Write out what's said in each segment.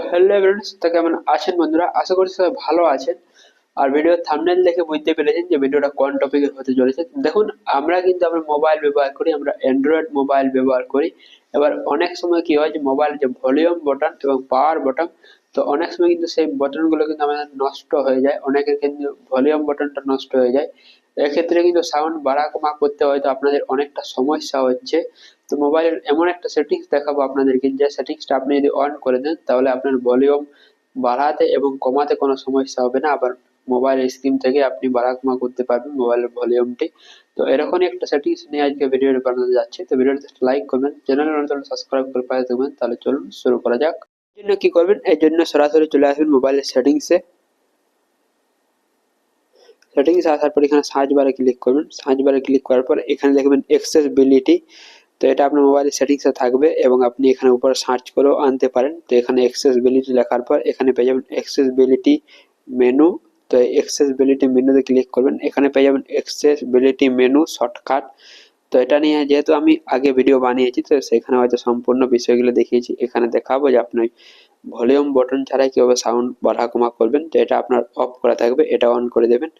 Hello friends তো কেমন আছেন বন্ধুরা? আশা করি সবাই ভালো আছেন। আর ভিডিও থাম্বনেল দেখে বুঝতে পেরেছেন যে ভিডিওটা কোন টপিকে হতে চলেছে। দেখুন, আমরা কিন্তু আমরা মোবাইল ব্যবহার করি, আমরা অ্যান্ড্রয়েড মোবাইল ব্যবহার করি। এবার অনেক সময় কি হয় যে মোবাইল যে ভলিউম বটন এবং পাওয়ার বটন তো অনেক সময় কিন্তু সেই বটনগুলো কিন্তু আমাদের নষ্ট হয়ে যায়। অনেকের কিন্তু ভলিউম বটনটা নষ্ট হয়ে যায়। এক্ষেত্রে কিন্তু সাউন্ড বাড়া কমা করতে হয়তো আপনাদের অনেকটা সমস্যা হচ্ছে। তো মোবাইলের এমন একটা সেটিংস দেখাবো আপনাদেরকে, যে সেটিংসটা আপনি যদি অন করে দেন, তাহলে আপনার ভলিউম বাড়াতে এবং কমাতে কোনো সমস্যা হবে না। আবার মোবাইল স্ক্রিন থেকে আপনি বাড়া কমা করতে পারবেন মোবাইলের ভলিউমটি তো এরকমই একটা সেটিংস নিয়ে আজকে ভিডিওটি বানাতে যাচ্ছে। তো ভিডিওটি লাইক করবেন। চ্যানেল নতুন সাবস্ক্রাইব করে পাশে থাকবেন। তাহলে চলুন শুরু করা যাক। এর জন্য কি করবেন? এর জন্য সরাসরি চলে আসবেন মোবাইলের সেটিংসে সেটিংস আসার পর এখানে সার্চ বারে ক্লিক করবেন। সার্চ বারে ক্লিক করার পর এখানে দেখবেন অ্যাক্সেসিবিলিটি তো এটা আপনার মোবাইলের সেটিংসে থাকবে এবং আপনি এখানে উপরে সার্চ করেও আনতে পারেন। তো এখানে অ্যাক্সেসিবিলিটি লেখার পর এখানে পেয়ে যাবেন অ্যাক্সেসিবিলিটি মেনু তো অ্যাক্সেসিবিলিটি মেনুতে ক্লিক করবেন। এখানে পেয়ে যাবেন অ্যাক্সেসিবিলিটি মেনু শর্টকাট তো এটা নিয়ে যেহেতু আমি আগে ভিডিও বানিয়েছি, তো সেখানে হয়তো সম্পূর্ণ বিষয়গুলো দেখিয়েছি। এখানে দেখাবো যে আপনি ভলিউম বটন ছাড়াই কীভাবে সাউন্ড বাড়া কমা করবেন। তো এটা আপনার অফ করা থাকবে। এটা অন করে দেবেন।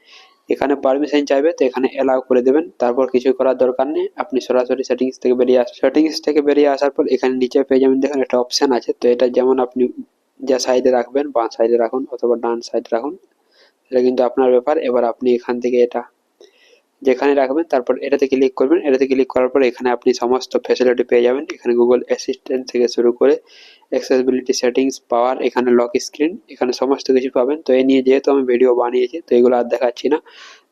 এখানে পারমিশন চাইবে, তো এখানে অ্যালাউ করে দেবেন। তারপর কিছু করার দরকার নেই। আপনি সরাসরি সেটিংস থেকে বেরিয়ে আস সেটিংস থেকে বেরিয়ে আসার পর এখানে নিচে পেয়ে যাবেন। দেখুন, একটা অপশান আছে। তো এটা যেমন আপনি যা সাইডে রাখবেন, বাঁ সাইডে রাখুন অথবা ডান সাইডে রাখুন, এটা কিন্তু আপনার ব্যাপার। এবার আপনি এখান থেকে এটা যেখানে রাখবেন, তারপর এটাতে ক্লিক করবেন। এটাতে ক্লিক করার পর এখানে আপনি সমস্ত ফ্যাসিলিটি পেয়ে যাবেন। এখানে গুগল অ্যাসিস্ট্যান্ট থেকে শুরু করে অ্যাক্সেসিবিলিটি সেটিংস পাওয়ার এখানে লক স্ক্রিন এখানে সমস্ত কিছু পাবেন। তো এই নিয়ে যেহেতু আমি ভিডিও বানিয়েছি, তো এগুলো আর দেখাচ্ছি না।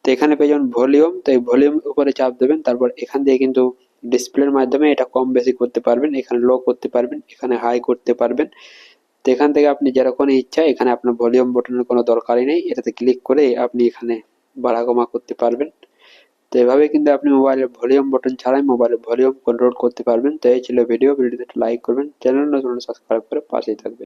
তো এখানে পেয়ে যাবেন ভলিউম তো এই ভলিউম উপরে চাপ দেবেন, তারপর এখান দিয়ে কিন্তু ডিসপ্লের মাধ্যমে এটা কম বেশি করতে পারবেন, এখানে লো করতে পারবেন, এখানে হাই করতে পারবেন। তো এখান থেকে আপনি যেরকম ইচ্ছা, এখানে আপনার ভলিউম বটনের কোনো দরকারই নেই। এটাতে ক্লিক করে আপনি এখানে বাড়া কমা করতে পারবেন। তো এভাবে কিন্তু আপনি মোবাইলের ভলিউম বটন ছাড়াই মোবাইলের ভলিউম কন্ট্রোল করতে পারবেন। তো এই ছিল ভিডিও ভিডিওতে লাইক করবেন। চ্যানেল নতুন সাবস্ক্রাইব করে পাশেই থাকবেন।